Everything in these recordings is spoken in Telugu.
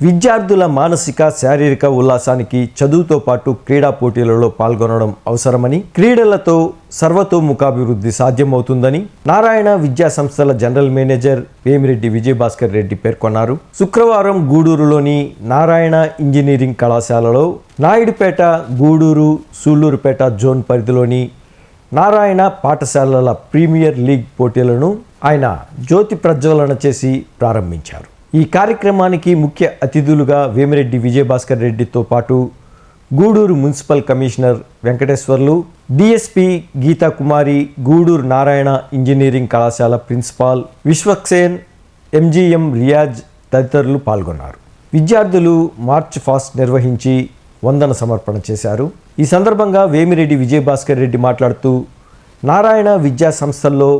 విద్యార్థుల మానసిక శారీరక ఉల్లాసానికి చదువుతో పాటు క్రీడా పోటీలలో పాల్గొనడం అవసరమని క్రీడలతో సర్వతోముఖాభివృద్ధి సాధ్యమవుతుందని నారాయణ విద్యా సంస్థల జనరల్ మేనేజర్ వేమిరెడ్డి విజయభాస్కర్ రెడ్డి పేర్కొన్నారు. శుక్రవారం గూడూరులోని నారాయణ ఇంజనీరింగ్ కళాశాలలో నాయుడుపేట గూడూరు సూళ్ళూరుపేట జోన్ పరిధిలోని నారాయణ పాఠశాలల ప్రీమియర్ లీగ్ పోటీలను ఆయన జ్యోతి ప్రజ్వలన చేసి ప్రారంభించారు. ఈ కార్యక్రమానికి ముఖ్య అతిథులుగా వేమిరెడ్డి విజయభాస్కర్ రెడ్డితో పాటు Gudur municipal commissioner Venkateswarlu DSP Geetha Kumari Gudur Narayana engineering కళాశాల ప్రిన్సిపాల్ విశ్వక్సేన్ ఎంజీఎం రియాజ్ తదితరులు పాల్గొన్నారు. విద్యార్థులు మార్చ్ ఫాస్ట్ నిర్వహించి వందన సమర్పణ చేశారు. ఈ సందర్భంగా వేమిరెడ్డి విజయభాస్కర్ రెడ్డి మాట్లాడుతూ నారాయణ విద్యా సంస్థల్లో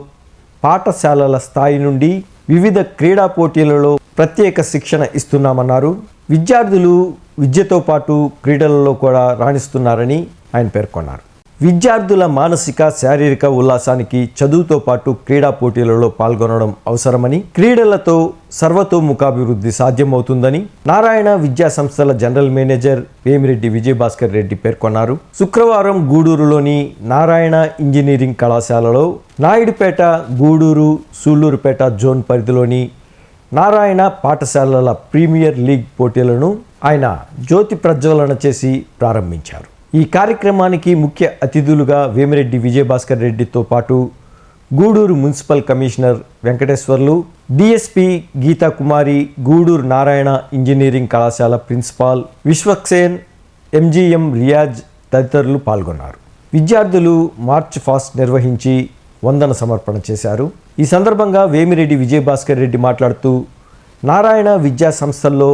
పాఠశాలల స్థాయి నుండి వివిధ క్రీడా పోటీలలో ప్రత్యేక శిక్షణ ఇస్తున్నామన్నారు. విద్యార్థులు విద్యతో పాటు క్రీడలలో కూడా రాణిస్తున్నారని ఆయన పేర్కొన్నారు. విద్యార్థుల మానసిక శారీరక ఉల్లాసానికి చదువుతో పాటు క్రీడా పోటీలలో పాల్గొనడం అవసరమని క్రీడలతో సర్వతోముఖాభివృద్ధి సాధ్యమవుతుందని నారాయణ విద్యా సంస్థల జనరల్ మేనేజర్ వేమిరెడ్డి విజయభాస్కర్ రెడ్డి పేర్కొన్నారు. శుక్రవారం గూడూరులోని నారాయణ ఇంజనీరింగ్ కళాశాలలో నాయుడుపేట గూడూరు సూళ్ళూరుపేట జోన్ పరిధిలోని నారాయణ పాఠశాలల ప్రీమియర్ లీగ్ పోటీలను ఆయన జ్యోతి ప్రజ్వలన చేసి ప్రారంభించారు. ఈ కార్యక్రమానికి ముఖ్య అతిథులుగా వేమిరెడ్డి విజయభాస్కర్ రెడ్డితో పాటు Gudur municipal commissioner Venkateswarlu DSP Geetha Kumari Gudur Narayana engineering కళాశాల ప్రిన్సిపాల్ విశ్వక్సేన్ ఎంజీఎం రియాజ్ తదితరులు పాల్గొన్నారు. విద్యార్థులు మార్చ్ ఫాస్ట్ నిర్వహించి వందన సమర్పణ చేశారు. ఈ సందర్భంగా వేమిరెడ్డి విజయభాస్కర్ రెడ్డి మాట్లాడుతూ నారాయణ విద్యా సంస్థల్లో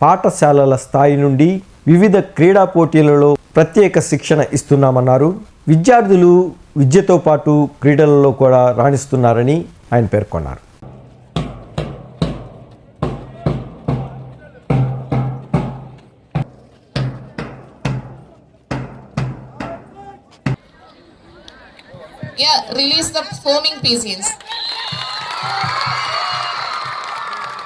పాఠశాలల స్థాయి నుండి వివిధ క్రీడా పోటీలలో ప్రత్యేక శిక్షణ ఇస్తున్నామన్నారు విద్యార్థులు విద్యతో పాటు క్రీడలలో కూడా రాణిస్తున్నారని ఆయన పేర్కొన్నారు Yeah, release the foaming PCs.